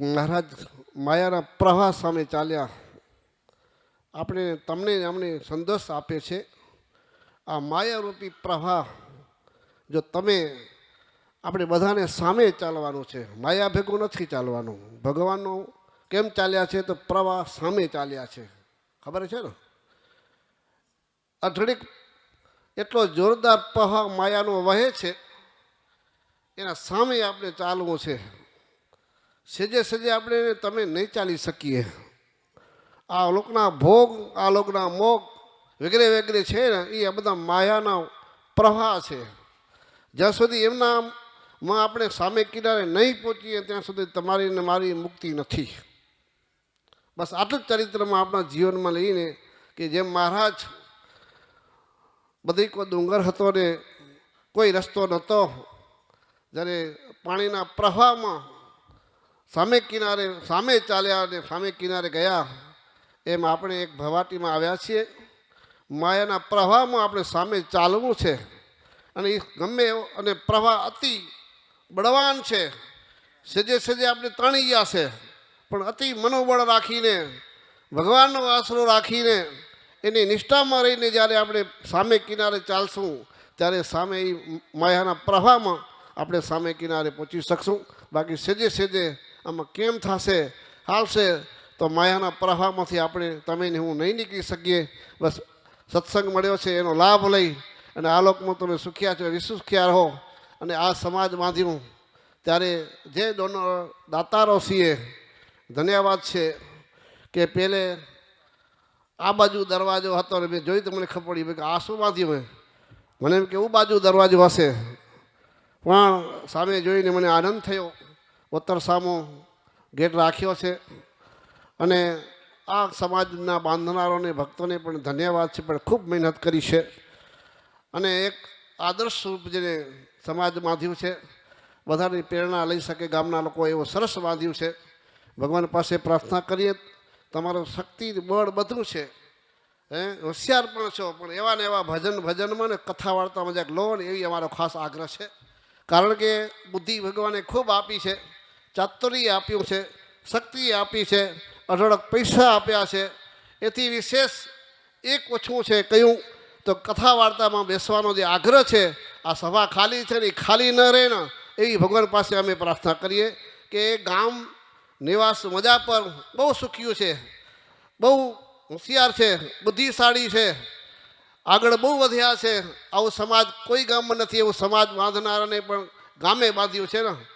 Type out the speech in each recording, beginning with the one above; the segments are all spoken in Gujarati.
મહારાજ, માયાના પ્રવાહ સામે ચાલ્યા. આપણે તમને અમને સંદેશ આપે છે, આ માયારૂપી પ્રવાહ જો તમે આપણે બધાને સામે ચાલવાનું છે, માયા ભેગું નથી ચાલવાનું. ભગવાનનો કેમ ચાલ્યા છે તો પ્રવાહ સામે ચાલ્યા છે. ખબર છે ને? અઢળીક એટલો જોરદાર પ્રવાહ માયાનો વહે છે, એના સામે આપણે ચાલવું છે. સેજે સેજે આપણે તમે નહીં ચાલી શકીએ. આ લોકના ભોગ, આ લોકના મોગ વગેરે વગેરે છે ને એ આ બધા માયાના પ્રવાહ છે. જ્યાં સુધી એમનામાં આપણે સામે કિનારે નહીં પહોંચીએ, ત્યાં સુધી તમારી ને મારી મુક્તિ નથી. બસ આટલું ચરિત્રમાં આપણા જીવનમાં લઈને કે જેમ મહારાજ બધી કોઈ ડુંગર હતો ને કોઈ રસ્તો નહોતો, જ્યારે પાણીના પ્રવાહમાં સામે કિનારે, સામે ચાલ્યા અને સામે કિનારે ગયા, એમ આપણે એક ભવાટીમાં આવ્યા છીએ. માયાના પ્રવાહમાં આપણે સામે ચાલવું છે. અને એ ગમે એવો, અને પ્રવાહ અતિ બળવાન છે. સજે સેજે આપણે તણી ગયા છે. પણ અતિ મનોબળ રાખીને, ભગવાનનો આશરો રાખીને, એની નિષ્ઠામાં રહીને જ્યારે આપણે સામે કિનારે ચાલશું, ત્યારે સામે એ માયાના પ્રવાહમાં આપણે સામે કિનારે પહોંચી શકશું. બાકી સેજે સેજે આમાં કેમ થશે? હાલશે. તો માયાના પ્રવાહમાંથી આપણે તમે હું નહીં નીકળી શકીએ. બસ સત્સંગ મળ્યો છે, એનો લાભ લઈ અને આ લોકમાં તમે સુખ્યા છો વિસુખ્યા રહો અને આ સમાજ બાંધ્યું ત્યારે જે ડોનર દાતારો છીએ, ધન્યવાદ છે કે પહેલે આ બાજુ દરવાજો હતો ને મેં જોઈ તો મને ખબર પડી કે આ શું બાંધ્યું મેં? મને એમ કે એવું બાજુ દરવાજો હશે. પણ સામે જોઈને મને આનંદ થયો. ઉત્તર સામો ગેટ રાખ્યો છે. અને આ સમાજના બાંધનારોને ભક્તોને પણ ધન્યવાદ છે, પણ ખૂબ મહેનત કરી છે. અને એક આદર્શ રૂપ જેને સમાજ બાંધ્યું છે, બધાની પ્રેરણા લઈ શકે ગામના લોકો એવો સરસ બાંધ્યું છે. ભગવાન પાસે પ્રાર્થના કરીએ, તમારો શક્તિ, બળ બધું છે. હે, હોશિયાર પણ છો, પણ એવા ને એવા ભજન, ભજનમાં ને કથા વાર્તામાં જ્યાંક લો ને એવી અમારો ખાસ આગ્રહ છે. કારણ કે બુદ્ધિ ભગવાને ખૂબ આપી છે. ચાતુર્ય આપ્યું છે, શક્તિ આપી છે, અઢળક પૈસા આપ્યા છે. એથી વિશેષ એક ઓછું છે કયું? તો કથા વાર્તામાં બેસવાનો જે આગ્રહ છે, આ સભા ખાલી છે ને ખાલી ન રહે ને, એવી ભગવાન પાસે અમે પ્રાર્થના કરીએ કે ગામ નિવાસ મજા પર બહુ સુખ્યું છે, બહુ હોશિયાર છે, બુદ્ધિશાળી છે, આગળ બહુ વધ્યા છે. આવું સમાજ કોઈ ગામમાં નથી, એવું સમાજ બાંધનારાને પણ ગામે બાંધ્યું છે ને.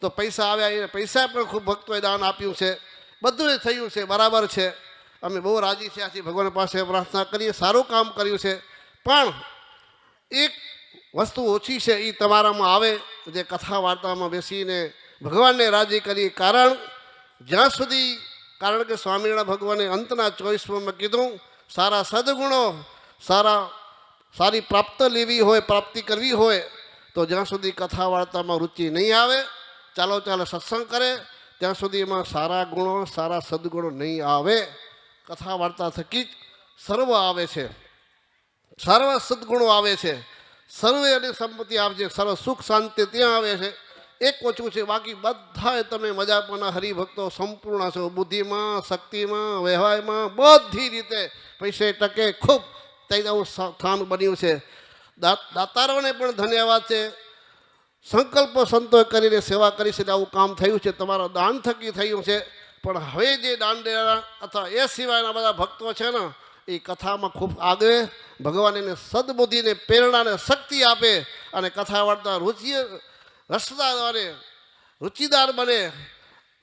તો પૈસા આવ્યા એ પૈસા પણ ખૂબ ભક્તોએ દાન આપ્યું છે. બધું થયું છે, બરાબર છે. અમે બહુ રાજી થયા છીએ, ભગવાન પાસે પ્રાર્થના કરીએ, સારું કામ કર્યું છે. પણ એક વસ્તુ ઓછી છે એ તમારામાં આવે, જે કથા વાર્તામાં બેસીને ભગવાનને રાજી કરી કારણ જ્યાં સુધી, કારણ કે સ્વામિનારાયણ ભગવાને અંતના ચોઈસમાં કીધું, સારા સદગુણો, સારા, સારી પ્રાપ્ત લેવી હોય, પ્રાપ્તિ કરવી હોય, તો જ્યાં સુધી કથા વાર્તામાં રુચિ નહીં આવે ચાલો ચાલો સત્સંગ કરે. ત્યાં સુધી એમાં સારા ગુણો, સારા સદગુણો નહીં આવે. કથા વાર્તા થકી જ સર્વ આવે છે. સર્વ સદગુણો આવે છે. સર્વે અને સંપત્તિ આવશે સર્વ સુખ, શાંતિ ત્યાં આવે છે. એક ઓછું છે, બાકી બધાએ તમે મજાપના હરિભક્તો, સંપૂર્ણ છો, બુદ્ધિમાં, શક્તિમાં, વ્યવહારમાં, બધી રીતે પૈસે ટકે ખૂબ. તૈયાર સ્થાન બન્યું છે. દાતારોને પણ ધન્યવાદ છે. સંકલ્પ સંતોષ કરીને સેવા કરી છે આવું કામ થયું છે, તમારા દાન થકી થયું છે. પણ હવે જે દાન દેનારા અથવા એ સિવાયના બધા ભક્તો છે ને, એ કથામાં ખૂબ આગળ ભગવાન એને સદબુદ્ધિને, પ્રેરણાને શક્તિ આપે અને કથા વાર્તા રુચિ, રસદાર બને રુચિદાર બને,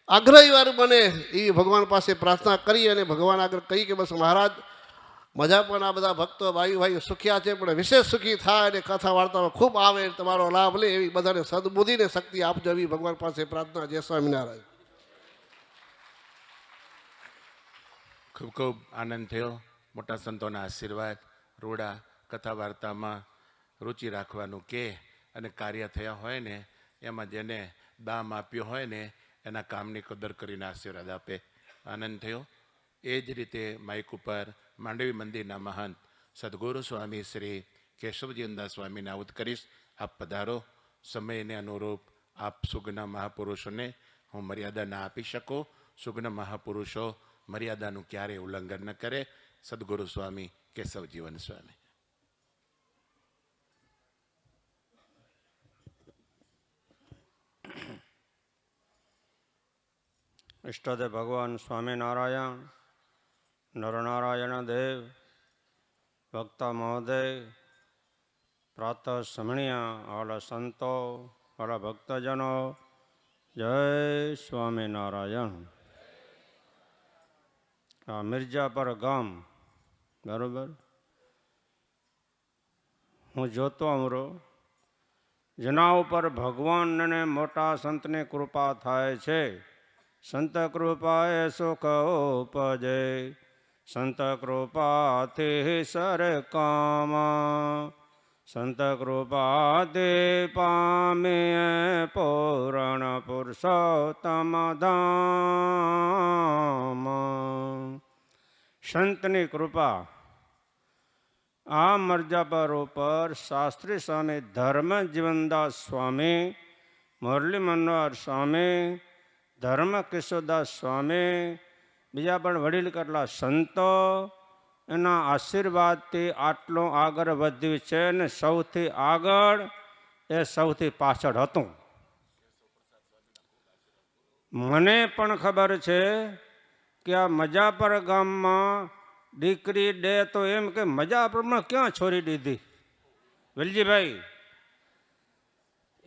આગ્રહીવાર બને. એવી ભગવાન પાસે પ્રાર્થના કરી અને ભગવાન આગળ કહી કે બસ મહારાજ મજા પણ આ બધા ભક્તો ભાઈ ભાઈ સુખ્યા છે, પણ વિશેષ સુખી થાય અને કથા વાર્તામાં ખૂબ આવે તમારો લાભ લે એવી બધાને સદબુદ્ધિને શક્તિ આપજો એવી ભગવાન પાસે પ્રાર્થના જય સ્વામિનારાયણ. ખૂબ ખૂબ આનંદ થયો. મોટા સંતોના આશીર્વાદ, રૂડા કથા વાર્તામાં રુચિ રાખવાનું કે અને કાર્ય થયા હોય ને, એમાં જેને દામ આપ્યો હોય ને, એના કામની કદર કરીને આશીર્વાદ આપે. આનંદ થયો. એ જ રીતે માઇક ઉપર માંડવી મંદિરના મહંત સદગુરુ સ્વામી શ્રી કેશવજીવનદાસ સ્વામીને આઉત કરીશ આપ પધારો. સમયને અનુરૂપ આપ સુગ્ન મહાપુરુષોને હું મર્યાદા ના આપી શકું. સુગ્ન મહાપુરુષો મર્યાદાનું ક્યારેય ઉલ્લંઘન ન કરે. સદગુરુ સ્વામી, કેશવજીવન સ્વામી. ઈષ્ટદેવ ભગવાન સ્વામિનારાયણ નરનારાયણ દેવ વક્તા મહોદય પ્રાતઃ સમણીયા વાલા સંતો વાલા ભક્તજનો જય સ્વામિનારાયણ આ મિર્જાપર ગામ બરોબર હું જોતો અમરો, જેના ઉપર ભગવાનને મોટા સંતની કૃપા થાય છે. સંત કૃપાએ સુખ ઉપજે. સંત કૃપાથી સર કામ સંત કૃપાથી પામીએ પૂરણ પુરુષોત્તમ ધામ સંતની કૃપા આ મરજાપર ઉપર શાસ્ત્રી સ્વામી ધર્મ જીવનદાસ સ્વામી મુરલી મનોહર સ્વામી ધર્મ કિશોરદાસ સ્વામી બીજા પણ વડીલ કેટલા? સંતો એના આશીર્વાદથી આટલો આગળ વધ્યું છે ને સૌથી આગળ એ સૌથી પાછળ હતું. મને પણ ખબર છે કે આ મજાપર ગામમાં દીકરી ડે તો એમ કે મજાપરમાં ક્યાં છોડી દીધી? વેલજીભાઈ,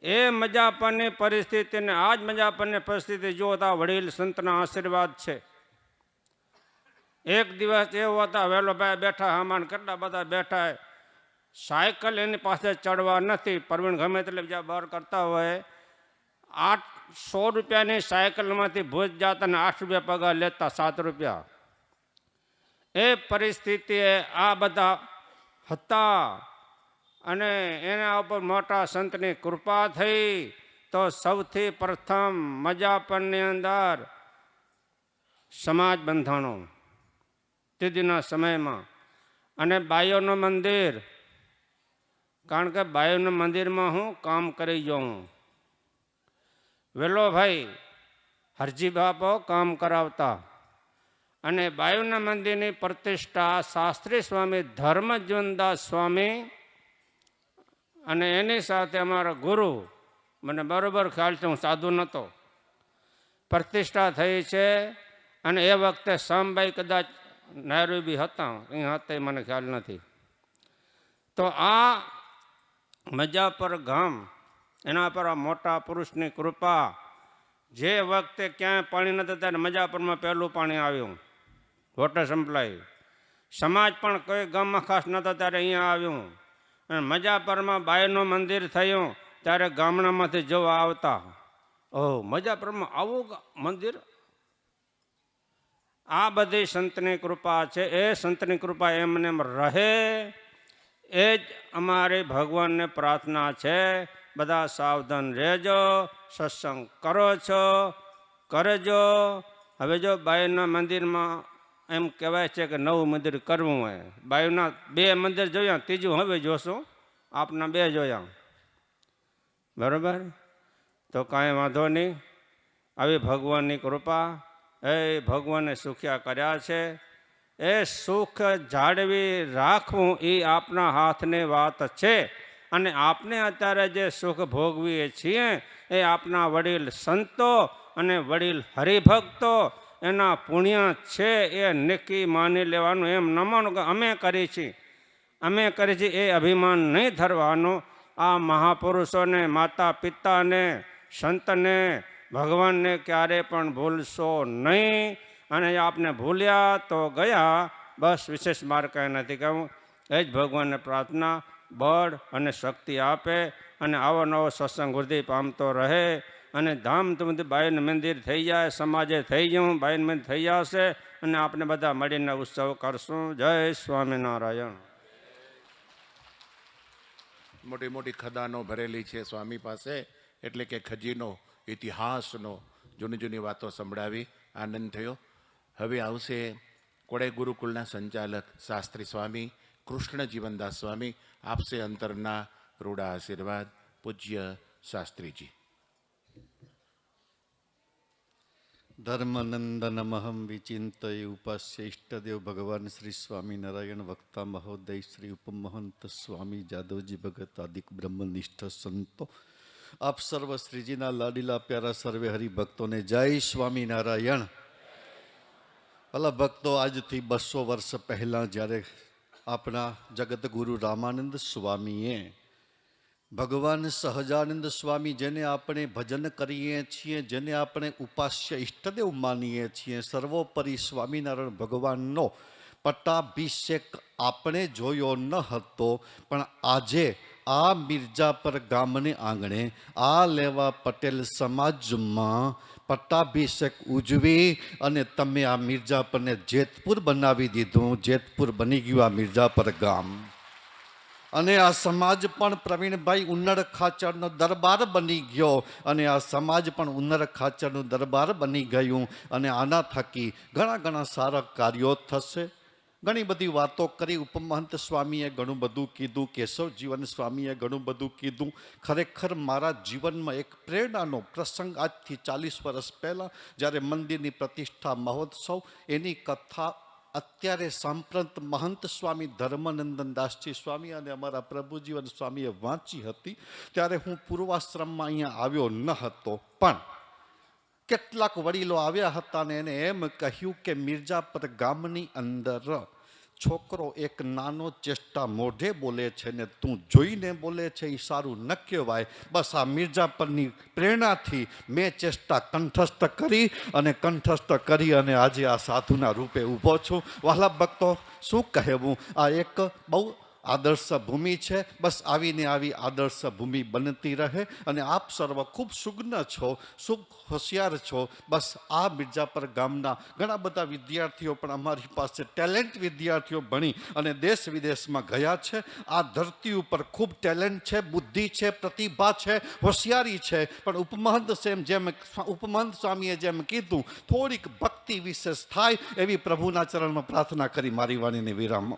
એ મજાપરની પરિસ્થિતિને આ જ મજાપરની પરિસ્થિતિ જોતા વડીલ સંતના આશીર્વાદ છે. એક દિવસ એવો હતા વહેલો ભાઈ બેઠા, હમાન કેટલા બધા બેઠા સાયકલ એની પાસે ચડવા નથી પ્રવીણ ગમે તેટલે બીજા બહાર કરતા હોય, આઠ, સો રૂપિયાની સાયકલમાંથી ભુજ જાતા અને આઠ રૂપિયા પગાર લેતા, સાત રૂપિયા. એ પરિસ્થિતિએ આ બધા હતા અને એના ઉપર મોટા સંતની કૃપા થઈ તો સૌથી પ્રથમ મજાપણની અંદર સમાજ બંધાણો. તીદીના સમયમાં. અને બાયોનું મંદિર, કારણ કે બાયોના મંદિરમાં હું કામ કરી જાઉં વેલો ભાઈ, હરજી બાપો કામ કરાવતા. અને બાયુના મંદિરની પ્રતિષ્ઠા શાસ્ત્રી સ્વામી ધર્મજીવનદાસ સ્વામી અને એની સાથે અમારા ગુરુ, મને બરાબર ખ્યાલ છે, હું સાધુ નહોતો. પ્રતિષ્ઠા થઈ છે અને એ વખતે શામભાઈ કદાચ નૈરોબી હતા. અહીં હતા એ મને ખ્યાલ નથી. તો આ મજાપર ગામ, એના પર આ મોટા પુરુષની કૃપા, જે વખતે ક્યાંય પાણી નથી ત્યારે મજાપરમાં પહેલું પાણી આવ્યું. વોટર સપ્લાય સમાજ પણ કોઈ ગામમાં ખાસ નહોતો ત્યારે અહીંયા આવ્યું. અને મજાપરમાં બાયનું મંદિર થયું, ત્યારે ગામડામાંથી જોવા આવતા. ઓહ, મજાપરમાં આવું મંદિર? આ બધી સંતની કૃપા છે. એ સંતની કૃપા એમને એમ રહે. એ જ અમારી ભગવાનને પ્રાર્થના છે. બધા સાવધાન રહેજો, સત્સંગ કરો છો, કરજો. હવે જો બાયુના મંદિરમાં એમ કહેવાય છે કે નવું મંદિર કરવું હોય. બાયુના બે મંદિર જોયા, ત્રીજું હવે જોશું. આપના બે જોયા. બરાબર? તો કાંઈ વાંધો નહીં. આવી ભગવાનની કૃપા. એ ભગવાને સુખ્યા કર્યા છે. એ સુખ જાળવી રાખવું એ આપના હાથની વાત છે. અને આપને અત્યારે જે સુખ ભોગવીએ છીએ, એ આપના વડીલ સંતો અને વડીલ હરિભક્તો, એના પુણ્ય છે એ નક્કી માની લેવાનું એમ ન કે અમે કરી છીએ અમે કરી છીએ એ અભિમાન નહીં ધરવાનું. આ મહાપુરુષોને માતા પિતાને સંતને ભગવાનને ક્યારે પણ ભૂલશો નહીં. અને આપને ભૂલ્યા તો ગયા. બસ વિશેષ માર્ગ કંઈ નથી કહું એ જ ભગવાનને પ્રાર્થના, બળ અને શક્તિ આપે અને આવો નવો સત્સંગ વૃદ્ધિ પામતો રહે. અને ધામધૂમથી બાઈનું મંદિર થઈ જાય, સમાજે થઈ જવું બાયન મંદિર થઈ જશે અને આપણે બધા મળીને ઉત્સવ કરશું. જય સ્વામિનારાયણ. મોટી મોટી ખદાનો ભરેલી છે સ્વામી પાસે, એટલે કે ખજીનો. ઇતિહાસનો જૂની જૂની વાતો સંભળાવી, આનંદ થયો. હવે આવશે કોડે ગુરુકુલના સંચાલક શાસ્ત્રી સ્વામી, કૃષ્ણ જીવનદાસ સ્વામી, આપશે અંતરના રૂડા આશીર્વાદ, પૂજ્ય શાસ્ત્રીજી. ધર્મનંદનમહમ વિચિંતય ઉપાસ્ય ઇષ્ટદેવ ભગવાન શ્રી સ્વામિનારાયણ વક્તા મહોદય શ્રી ઉપમહંત સ્વામી જાદવજી ભગત આદિક બ્રહ્મનિષ્ઠ સંતો આપ સર્વ શ્રીજીના લાડીલા પ્યારા સર્વે હરિભક્તોને જય સ્વામિનારાયણ. ભલા ભક્તો, આજથી બસો વર્ષ પહેલાં જ્યારે આપણા જગતગુરુ રામાનંદ સ્વામીએ ભગવાન સહજાનંદ સ્વામી જેને આપણે ભજન કરીએ છીએ, જેને આપણે ઉપાસ્ય ઇષ્ટદેવ માનીએ છીએ, સર્વોપરી સ્વામિનારાયણ ભગવાનનો પટ્ટાભિષેક આપણે જોયો ન હતો, પણ આજે આ મિર્જાપર ગામને આંગણે આ લેવા પટેલ સમાજમાં પટ્ટાભિષેક ઉજવી અને તમે આ મિર્જાપરને જેતપુર બનાવી દીધું. જેતપુર બની ગયું આ મિર્જાપર ગામ. અને આ સમાજ પણ પ્રવીણભાઈ ઉન્નર ખાચરનો દરબાર બની ગયો. અને આ સમાજ પણ ઉન્નર ખાચરનું દરબાર બની ગયું. અને આના થકી ઘણા ઘણા સારા કાર્યો થશે. ઘણી બધી વાતો કરી. ઉપમહંત સ્વામીએ ઘણું બધું કીધું. કેશવ સ્વામીએ ઘણું બધું કીધું. ખરેખર મારા જીવનમાં એક પ્રેરણાનો પ્રસંગ આજથી ચાલીસ વર્ષ પહેલાં જ્યારે મંદિરની પ્રતિષ્ઠા મહોત્સવ, એની કથા અત્યારે સાંપ્રત મહંત સ્વામી ધર્મનંદન દાસજી સ્વામી અને અમારા પ્રભુજીવન સ્વામીએ વાંચી હતી. ત્યારે હું પૂર્વાશ્રમમાં અહીંયા આવ્યો ન હતો. પણ કેટલાક વડીલો આવ્યા હતા ને એને એમ કહ્યું કે મિર્જાપર ગામની અંદર છોકરો એક નાનો ચેષ્ટા મોઢે બોલે છે ને તું જોઈને બોલે છે એ સારું ન કહેવાય. બસ આ મિર્જાપરની પ્રેરણાથી મેં ચેષ્ટા કંઠસ્થ કરી અને કંઠસ્થ કરી અને આજે આ સાધુના રૂપે ઊભો છું. વહાલા ભક્તો, શું કહેવું? આ એક બહુ આદર્શ ભૂમિ છે. બસ આવીને આવી આદર્શ ભૂમિ બનતી રહે અને આપ સર્વ ખૂબ સુગ્ન છો, સુખ હોશિયાર છો. બસ આ મિર્જાપર ગામના ઘણા બધા વિદ્યાર્થીઓ પણ અમારી પાસે ટેલેન્ટ વિદ્યાર્થીઓ ભણી અને દેશ વિદેશમાં ગયા છે. આ ધરતી ઉપર ખૂબ ટેલેન્ટ છે, બુદ્ધિ છે, પ્રતિભા છે, હોશિયારી છે. પણ ઉપમહંત સેમ જેમ ઉપમહંત સ્વામીએ જેમ કીધું, થોડીક ભક્તિ વિશેષ થાય એવી પ્રભુના ચરણમાં પ્રાર્થના કરી મારી વાણીને વિરામ.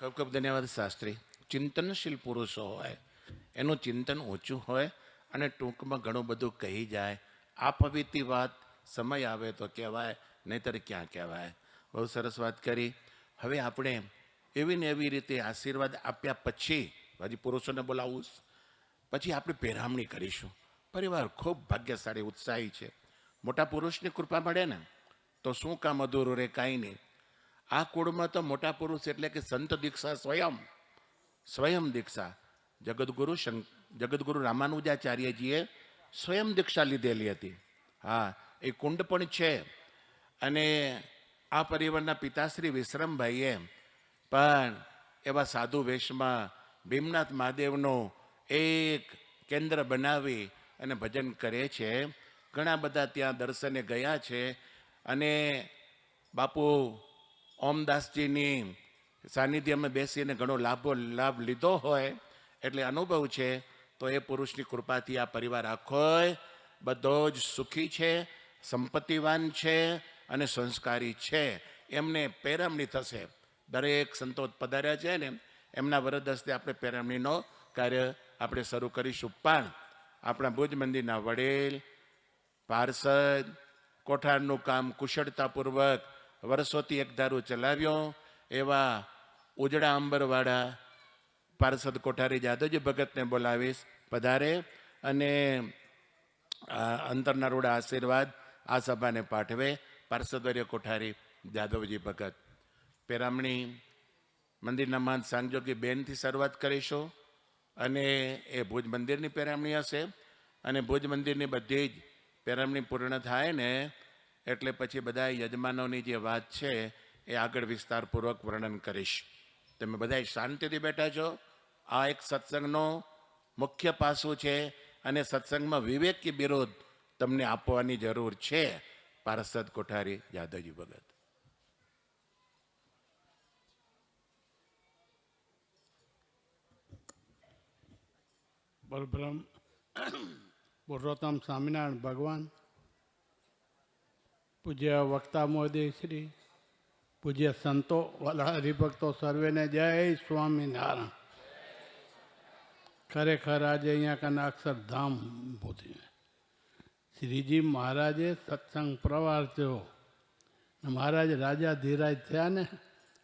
ખૂબ ખૂબ ધન્યવાદ, શાસ્ત્રી. ચિંતનશીલ પુરુષો હોય, એનું ચિંતન ઓછું હોય અને ટૂંકમાં ઘણું બધું કહી જાય. આ પવિત્ર વાત સમય આવે તો કહેવાય, નહીતર ક્યાં કહેવાય? બહુ સરસ વાત કરી. હવે આપણે એવી ને એવી રીતે આશીર્વાદ આપ્યા પછી, હજી પુરુષોને બોલાવું પછી આપણે પહેરામણી કરીશું. પરિવાર ખૂબ ભાગ્યશાળી, ઉત્સાહી છે. મોટા પુરુષની કૃપા મળે ને, તો શું કામ અધૂરું રહે કાંઈ નહીં. આ કુળમાં તો મોટા પુરુષ એટલે કે સંત દીક્ષા સ્વયં સ્વયં દીક્ષા. જગદગુરુ શંક જગદગુરુ રામાનુજાચાર્યજીએ સ્વયં દીક્ષા લીધેલી હતી. હા, એ કુંડ પણ છે. અને આ પરિવારના પિતાશ્રી વિશ્રમભાઈએ પણ એવા સાધુ વેશમાં ભીમનાથ મહાદેવનો એક કેન્દ્ર બનાવી અને ભજન કરે છે. ઘણા બધા ત્યાં દર્શને ગયા છે. અને બાપુ ઓમદાસજીની સાનિધ્યમાં બેસીને ઘણો લાભો, લાભ લીધો હોય, એટલે અનુભવ છે, તો એ પુરુષની કૃપાથી આ પરિવાર આખોય બધો જ સુખી છે, સંપત્તિવાન છે અને સંસ્કારી છે. એમને પેરમણી થશે. દરેક સંતો પધાર્યા છે ને, એમના વરદ હસ્તે આપણે પેરમણીનો કાર્ય આપણે શરૂ કરીશું. પણ આપણા ભુજ મંદિરના વડીલ, પાર્ષદ, કોઠારનું કામ કુશળતાપૂર્વક વર્ષોથી એક ધારું ચલાવ્યો. એવા ઉજળા અંબરવાળા પાર્ષદ કોઠારી જાદવજી ભગતને બોલાવીશ પધારે અને અંતરના રોડા આશીર્વાદ આ સભાને પાઠવે પાર્ષદવર્ય કોઠારી જાદવજી ભગત. પેરામણી મંદિરના માન સાંગજોગી બેનથી શરૂઆત કરીશું અને એ ભુજ મંદિરની પેરામણી હશે. અને ભુજ મંદિરની બધી જ પેરામણી પૂર્ણ થાય ને એટલે પછી બધા યજમાનોની જે વાત છે, એ આગળ વિસ્તારપૂર્વક વર્ણન કરીશ. તમે બધા શાંતિથી બેઠા છો. આ એક સત્સંગનો મુખ્ય પાસું છે અને સત્સંગમાં વિવેકી વિરોધ તમને આપવાની જરૂર છે. પારસદ કોઠારી યાદવજી ભગત. પરબ્રહ્મ પુરુષોત્તમ સ્વામિનારાયણ ભગવાન પૂજ્ય વક્તા મોદી શ્રી, પૂજ્ય સંતો વાલા હરિભક્તો સર્વેને જય સ્વામિનારાયણ. ખરેખર આજે અહીંયા કને અક્ષરધામ ભૂતી શ્રીજી મહારાજે સત્સંગ પ્રવાર થયો. મહારાજ રાજા ધીરાજ થયા ને,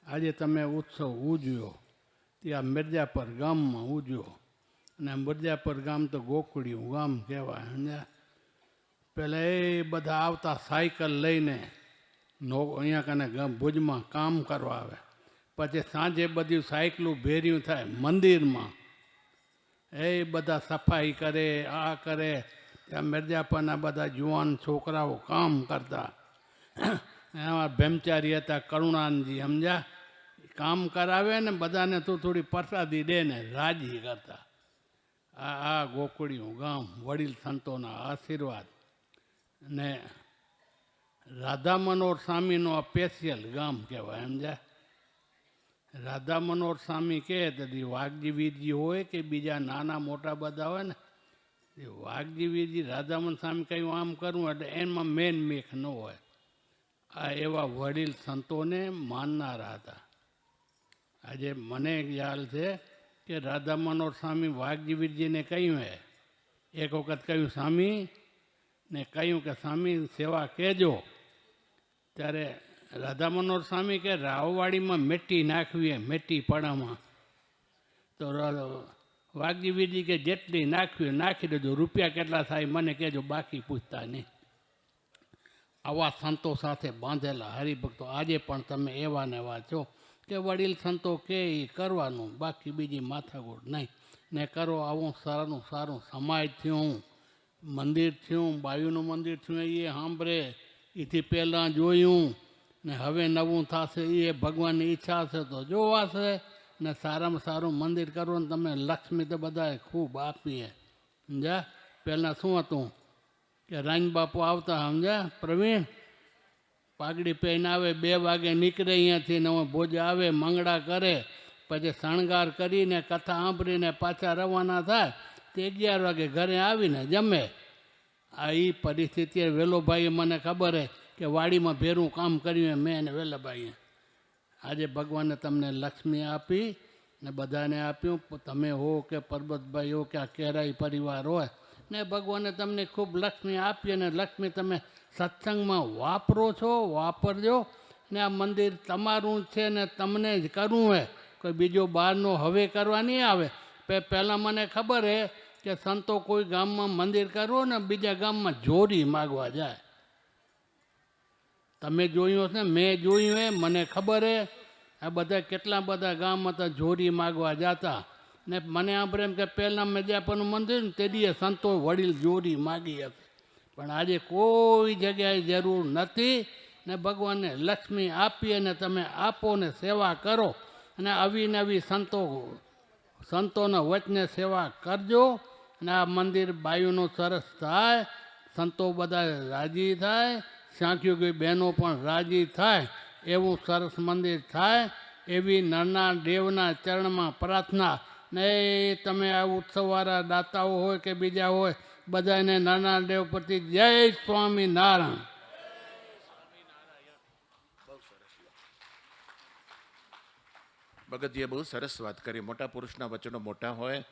આજે તમે ઉત્સવ ઉજવ્યો. ત્યાં મિર્જાપર ગામમાં ઉજવ્યો. અને મિર્જાપર ગામ તો ગોકળિયું ગામ કહેવાય, સમજ્યા? પહેલાં એ બધા આવતા સાયકલ લઈને નો અહીંયા કને ભુજમાં કામ કરવા આવે. પછી સાંજે બધું સાયકલું ભેર્યું થાય મંદિરમાં. એ બધા સફાઈ કરે, આ કરે. ત્યાં મિર્જાપરના બધા જુવાન છોકરાઓ કામ કરતા. એમાં ભેમચારી હતા, કરુણાનજી, સમજ્યા? કામ કરાવે ને બધાને તું થોડી પ્રસાદી દે ને રાજી કરતા. આ આ ગોકળીયું ગામ વડીલ સંતોના આશીર્વાદ. ને રાધા મનોહર સ્વામીનું આ સ્પેશિયલ ગામ કહેવાય, સમજ્યા? રાધા મનોહર સ્વામી કહે તો દી વાઘજી હોય કે બીજા નાના મોટા બધા હોય ને, એ વાઘજી વીરજી રાધામન સ્વામી કહ્યું, આમ કરવું એટલે એમાં મેન મેખ ન હોય. આ એવા વડીલ સંતોને માનનારા હતા. આજે મને ખ્યાલ છે કે રાધા મનોહર સ્વામી વાઘજીવીરજીને કહ્યું હે. એક વખત કહ્યું, સ્વામી ને કહ્યું કે, સ્વામી, સેવા કહેજો ત્યારે રાધા મનોહર સ્વામી કે, રાવવાડીમાં મેટી નાખવી હે મેટી પાડામાં. તો વાઘજી વીરજી કે, જેટલી નાખવી નાખી દેજો. રૂપિયા કેટલા થાય મને કહેજો બાકી પૂછતા નહીં. આવા સંતો સાથે બાંધેલા હરિભક્તો, આજે પણ તમે એવા ને એવા છો કે વડીલ સંતો કે એ કરવાનું, બાકી બીજી માથાગોળ નહીં. ને કરો આવું સારું સારું સમાજ થયું મંદિર થયું, બાયુનું મંદિર થયું, એ સાંભળે. એથી પહેલાં જોયું ને હવે નવું થશે, એ ભગવાનની ઈચ્છા છે તો જોવાશે ને સારામાં સારું મંદિર કરવું ને તમે લક્ષ્મી તો બધાએ ખૂબ આપીએ. સમજ્યા? પહેલાં શું હતું? કે રાઈન બાપુ આવતા, સમજ્યા? પ્રવીણ પાઘડી પહેરીને આવે, બે વાગે નીકળે અહીંયાથી ને ભોજ આવે, મંગળા કરે. પછી શણગાર કરીને, કથા સાંભળીને પાછા રવાના થાય. તે અગિયાર વાગે ઘરે આવીને જમે. આ એ પરિસ્થિતિ વેલોભાઈએ મને ખબર હે કે વાડીમાં ભેરું કામ કર્યું મેં અને વેલાભાઈએ આજે ભગવાને તમને લક્ષ્મી આપી ને બધાને આપ્યું. તમે હો કે પરબતભાઈ હો કે આ કેરાઈ પરિવાર હોય, ને ભગવાને તમને ખૂબ લક્ષ્મી આપી અને લક્ષ્મી તમે સત્સંગમાં વાપરો છો, વાપરજો. ને આ મંદિર તમારું છે ને તમને જ કરવું હે. કોઈ બીજો બહારનો હવે કરવા નહીં આવે. પહેલાં મને ખબર હે કે સંતો કોઈ ગામમાં મંદિર કરવો ને બીજા ગામમાં જોરી માગવા જાય. તમે જોયું હશે મેં જોયું એ, મને ખબર હે આ બધા કેટલા બધા ગામ હતા, જોરી માગવા જતા. ને મને આપણે એમ કે પહેલાં મેજાપરનું મંદિર ને તે દીએ સંતો વડીલ જોરી માગી હતી પણ આજે કોઈ જગ્યાએ જરૂર નથી ને ભગવાનને લક્ષ્મી આપી અને તમે આપો ને સેવા કરો. અને આવી નવી સંતો, સંતોના વચને સેવા કરજો. અને આ મંદિર બાયુનું સરસ થાય, સંતો બધા રાજી થાય સાંખ્યુગી બહેનો પણ રાજી થાય, એવું સરસ મંદિર થાય, એવી નરના દેવના ચરણમાં પ્રાર્થના. ને તમે આ ઉત્સવવાળા દાતાઓ હોય કે બીજા હોય બધાને નાના દેવ પ્રતિ જય સ્વામી નારાયણ ભગતજીએ બહુ સરસ વાત કરી. મોટા પુરુષના વચનો મોટા હોય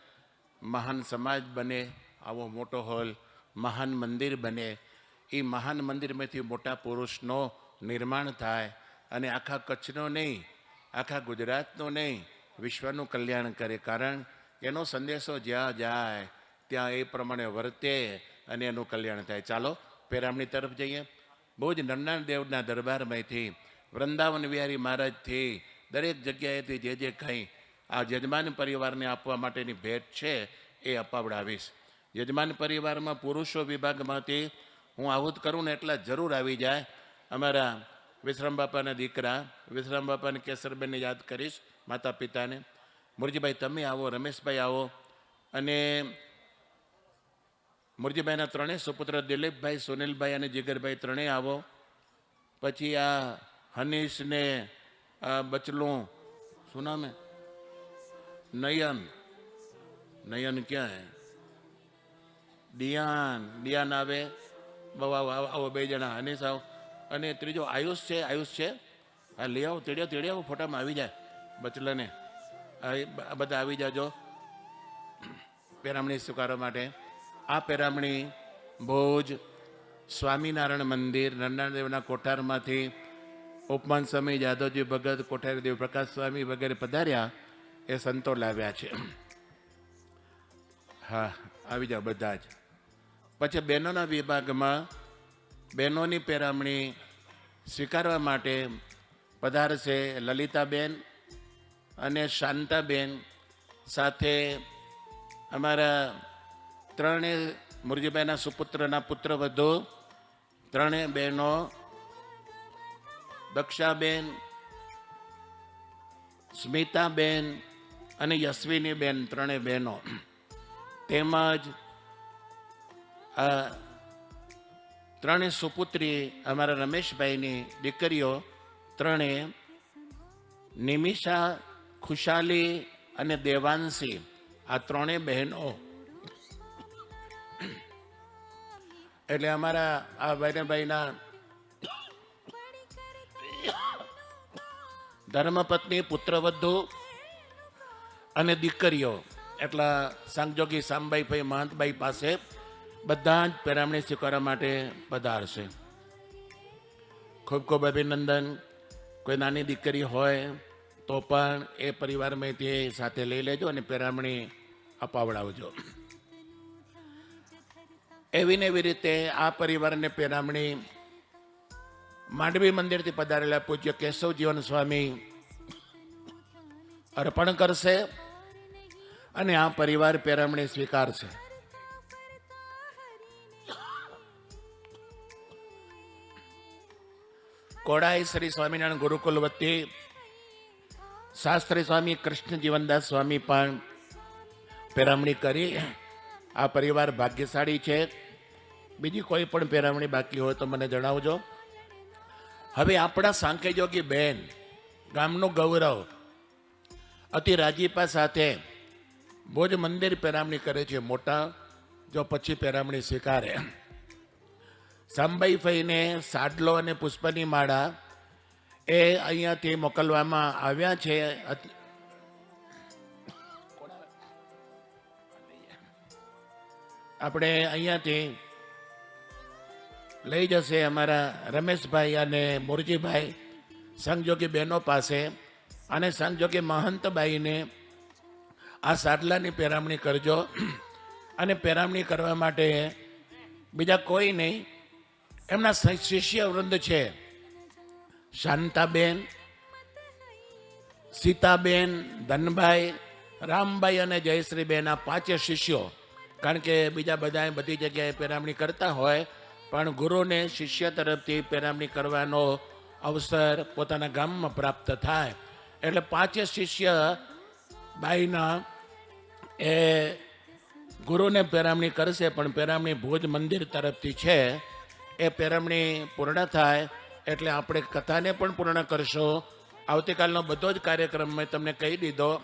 મહાન સમાજ બને, આવો મોટો હોલ, મહાન મંદિર બને. એ મહાન મંદિરમાંથી મોટા પુરુષનો નિર્માણ થાય અને આખા કચ્છનો નહીં, આખા ગુજરાતનો નહીં, વિશ્વનું કલ્યાણ કરે. કારણ એનો સંદેશો જ્યાં જાય, ત્યાં એ પ્રમાણે વર્તે અને એનું કલ્યાણ થાય. ચાલો, પેરામણી તરફ જઈએ. બહુ જ નરનાળ દેવના દરબારમાંથી વૃંદાવન વિહારી મહારાજથી દરેક જગ્યાએથી જે જે કંઈ આ યજમાન પરિવારને આપવા માટેની ભેટ છે એ અપાવડાવીશ. યજમાન પરિવારમાં પુરુષો વિભાગમાંથી હું આવું જ કરું ને એટલા જરૂર આવી જાય. અમારા વિશ્રામ બાપાના દીકરા, વિશ્રામ બાપાને કેસરબેનને યાદ કરીશ માતા પિતાને મુરજીભાઈ, તમે આવો, રમેશભાઈ આવો. અને મુરજીભાઈના ત્રણેય સુપુત્ર દિલીપભાઈ, સુનિલભાઈ અને જીગરભાઈ ત્રણેય આવો. પછી આ હનીશ ને આ બચલું. શું નામ નયન નયન ક્યાં હે ડિયાન ડિયાન આવે બહુ આવો બે જણા હનીશ આવો અને ત્રીજો આયુષ છે આયુષ છે હા લઈ આવો તેડ્યો તેડ્યો ફોટામાં આવી જાય બચલાને આ આ બધા આવી જાજો. પેરામણી સ્વીકારવા માટે. આ પેરામણી ભોજ સ્વામિનારાયણ મંદિર નરનાદેવના કોઠારમાંથી ઉપમાન સ્વામી જાદવજી ભગત, કોઠારીદેવ પ્રકાશ સ્વામી વગેરે પધાર્યા. એ સંતો લાવ્યા છે. હા, આવી જાઓ બધા જ. પછી બહેનોના વિભાગમાં બહેનોની પેરામણી સ્વીકારવા માટે પધારશે લલિતાબેન અને શાંતાબેન સાથે અમારા ત્રણેય મુરજીભાઈના સુપુત્રના પુત્ર વધુ ત્રણેય બહેનો દક્ષાબેન સ્મિતાબેન અને યશ્વિનીબેન ત્રણેય બહેનો. તેમજ આ ત્રણેય સુપુત્રી અમારા રમેશભાઈની દીકરીઓ, ત્રણેય નિમિષા, ખુશાલી અને દેવાંશી, આ ત્રણેય બહેનો. એટલે અમારા આ ભાઈના ધર્મપત્ની પુત્રવધુ અને દીકરીઓ, એટલા સાંગજોગી સાંબાઈભાઈ મહંતભાઈ પાસે બધા જ પેરામણી સ્વીકારવા માટે પધારશે ખૂબ ખૂબ અભિનંદન. કોઈ નાની દીકરી હોય તો પણ એ પરિવારમાંથી સાથે લઈ લેજો અને પેરામણી અપાવડાવજો. એવી ને એવી રીતે આ પરિવારને પેરામણી માંડવી મંદિરથી પધારેલા પૂજ્ય કેશવ જીવન સ્વામી અર્પણ કરશે. અને આ પરિવાર પેરામણી સ્વીકારશે. કોડાઈ શ્રી સ્વામિનારાયણ ગુરુકુલ વતી શાસ્ત્રી સ્વામી કૃષ્ણ જીવનદાસ સ્વામી પણ પેરામણી કરી. આ પરિવાર ભાગ્યશાળી છે. બીજી કોઈ પણ પેરામણી બાકી હોય તો મને જણાવજો. હવે આપણા સાંખેજોગી બેન, ગામનું ગૌરવ અતિ રાજીપા સાથે ભોજ મંદિર પેરામણી કરે છે, મોટા, જો પછી પેરામણી સ્વીકારે. સાંબાઈ ફઈને સાડલો અને પુષ્પની માળા એ અહીંયાથી મોકલવામાં આવ્યા છે. આપણે અહીંયાથી લઈ જશે અમારા રમેશભાઈ અને મોરજીભાઈ સંગજોગી બહેનો પાસે અને સંગજોગી મહંતબાઈને આ સાદલાની પેરામણી કરજો. અને પેરામણી કરવા માટે બીજા કોઈ નહીં. એમના શિષ્ય વૃંદ છે. શાંતાબેન, સીતાબેન, ધનભાઈ, રામભાઈ અને જયશ્રીબેન આ પાંચે શિષ્યો. કારણ કે બીજા બધા બધી જગ્યાએ પેરામણી કરતા હોય, પણ ગુરુને શિષ્ય તરફથી પેરામણી કરવાનો અવસર પોતાના ગામમાં પ્રાપ્ત થાય. એટલે પાંચે શિષ્ય બાઈના એ ગુરુને પેરામણી કરશે, પણ પેરામણી ભુજ મંદિર તરફથી છે. એ પેરામણી પૂર્ણ થાય, એટલે આપણે કથાને પણ પૂર્ણ કરશો. આવતીકાલનો બધો જ કાર્યક્રમ મેં તમને કહી દીધો.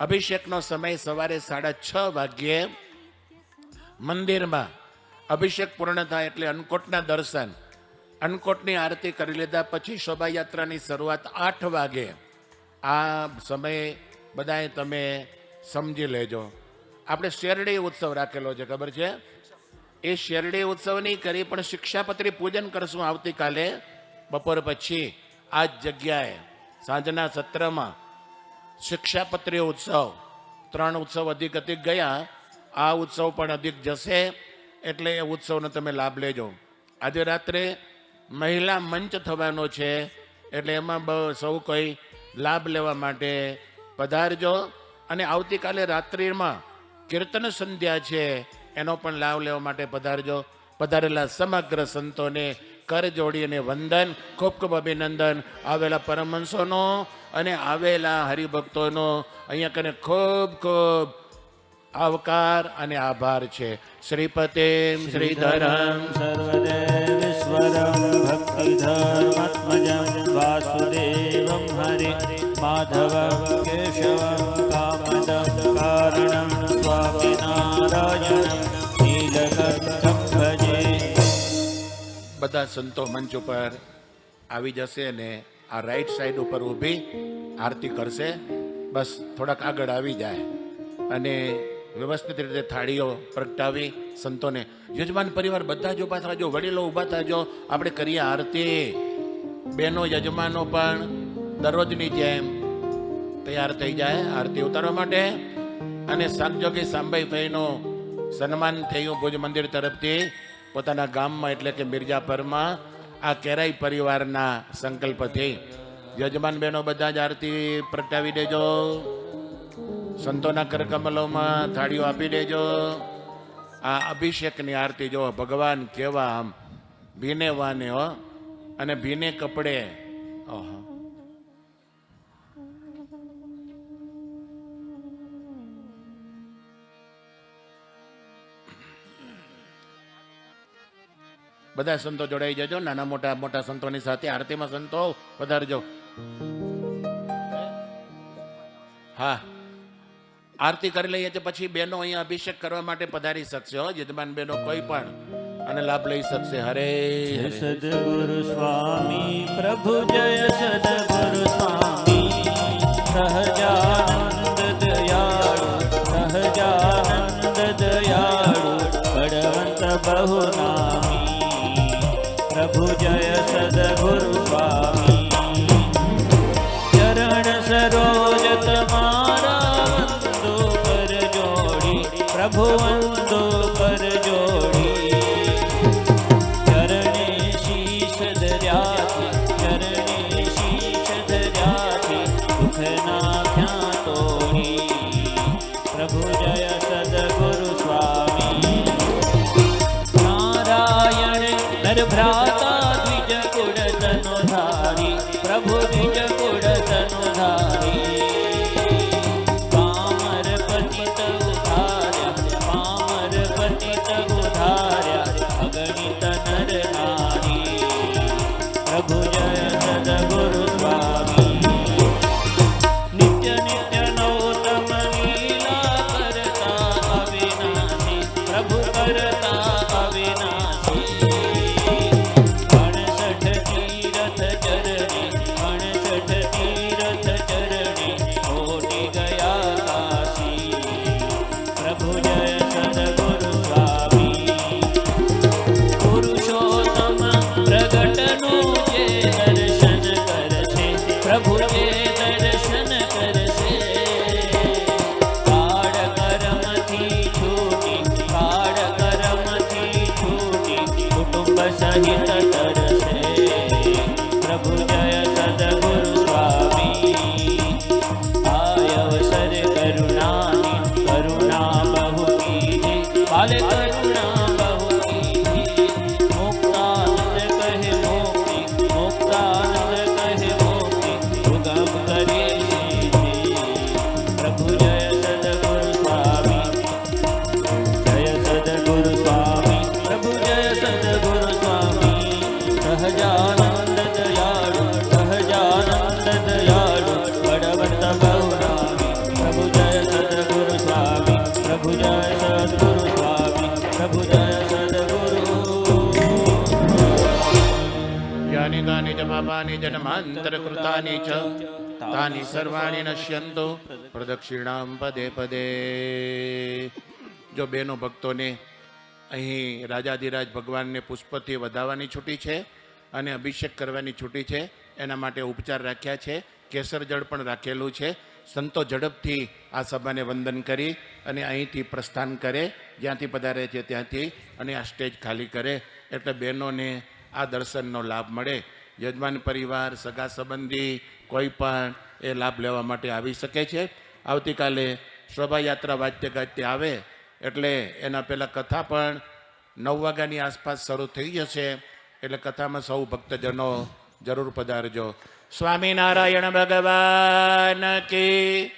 અભિષેકનો સમય સવારે સાડા છ વાગ્યે મંદિરમાં. અભિષેક પૂર્ણ થાય એટલે અન્નકોટના દર્શન. અન્નકોટની આરતી કરી લીધા પછી શોભાયાત્રાની શરૂઆત આઠ વાગે. આ સમયે બધાએ તમે સમજી લેજો. આપણે શેરડી ઉત્સવ રાખેલો છે, ખબર છે? એ શેરડી ઉત્સવ નહીં કરી પણ શિક્ષાપત્રી પૂજન કરશું આવતીકાલે. બપોર પછી આ જ જગ્યાએ, સાંજના સત્રમાં, શિક્ષાપત્રી ઉત્સવ. ત્રણ ઉત્સવ અધિક અધિક ગયા. આ ઉત્સવ પણ અધિક જશે, એટલે એ ઉત્સવનો તમે લાભ લેજો. આજે રાત્રે મહિલા મંચ થવાનો છે, એટલે એમાં સૌ કોઈ લાભ લેવા માટે પધારજો. અને આવતીકાલે રાત્રિમાં કીર્તન સંધ્યા છે, એનો પણ લાભ લેવા માટે પધારજો. પધારેલા સમગ્ર સંતોને કર જોડીને વંદન, ખૂબ ખૂબ અભિનંદન. આવેલા પરમહંસોનો અને આવેલા હરિભક્તોનો અહીંયા કને ખૂબ ખૂબ આવકાર અને આભાર છે. શ્રીપતે શ્રીધરમ. સર્વદેશ્વરમ ભક્તિધર્માત્મજ વાસુદેવમ હરિ માધવ કેશવ બધા સંતો મંચ ઉપર આવી જશે અને આ રાઈટ સાઈડ ઉપર ઊભી આરતી કરશે. બસ થોડાક આગળ આવી જાય અને વ્યવસ્થિત રીતે થાળીઓ પ્રગટાવી સંતોને. યજમાન પરિવાર બધા જ ઊભા થાજો, વડીલો ઊભા થાજો, આપણે કરીએ આરતી. બેનો, યજમાનો પણ દરરોજની જેમ તૈયાર થઈ જાય આરતી ઉતારવા માટે. અને સાગજોગી સાંભાઈ ભાઈનું સન્માન થયું ભુજ મંદિર તરફથી. પોતાના ગામમાં એટલે કે મિર્જાપરમાં આ કેરાઈ પરિવારના સંકલ્પથી યજમાન બહેનો બધા જ આરતી પ્રગટાવી દેજો. સંતોના કરકમલોમાં થાળીઓ આપી દેજો. આ અભિષેકની આરતી જો ભગવાન કેવા આમ ભીને વાને હો અને ભીને કપડે બધા સંતો જોડાઈ જજો નાના મોટા મોટા સંતોની સાથે આરતીમાં સંતો વધારજો હા. આરતી કરી લઈએ તો પછી બેનો અહીંયા અભિષેક કરવા માટે પધારી શકશે હો યજમાન બેનો કોઈ પણ. અને લાભ લઈ શકશે. હરે સદગુરુ સ્વામી પ્રભુ જય સદગુરુ સ્વામી. સહજાનંદ દયાળુ સહજાનંદ દયાળુ બળવંત બહુ નામી પ્રભુ જય સદગુરુ સ્વામી. ચરણ સરોજ તમારા વંદો કર જોડી, પ્રભુ વંદો કર જોડી. ચરણે શીશ ધર્યાથી, ચરણે શીશ ધર્યાથી દુઃખ નાખ્યા તોડી. કાની ચ પાપાની જન્માંતર કૃતાની ચ તાની સર્વાણી નશ્યંતો પ્રદક્ષિણામ પદે પદે જો બેનો ભક્તોને અહીં રાજાધિરાજ ભગવાનને પુષ્પથી વધાવવાની છૂટી છે અને અભિષેક કરવાની છૂટી છે, એના માટે ઉપચાર રાખ્યા છે, કેસર જળ પણ રાખેલું છે, સંતો ઝડપથી આ સભાને વંદન કરી અને અહીંથી પ્રસ્થાન કરે, જ્યાંથી પધારે છે ત્યાંથી અને આ સ્ટેજ ખાલી કરે, એટલે બહેનોને આ દર્શનનો લાભ મળે. યજમાન પરિવાર, સગા સંબંધી, કોઈ પણ એ લાભ લેવા માટે આવી શકે છે. આવતીકાલે શોભાયાત્રા વાદ્ય ગાત્ય આવે એટલે એના પહેલાં કથા પણ નવ વાગ્યાની આસપાસ શરૂ થઈ જશે. એટલે કથામાં સૌ ભક્તજનો જરૂર પધારજો. સ્વામિનારાયણ ભગવાન કી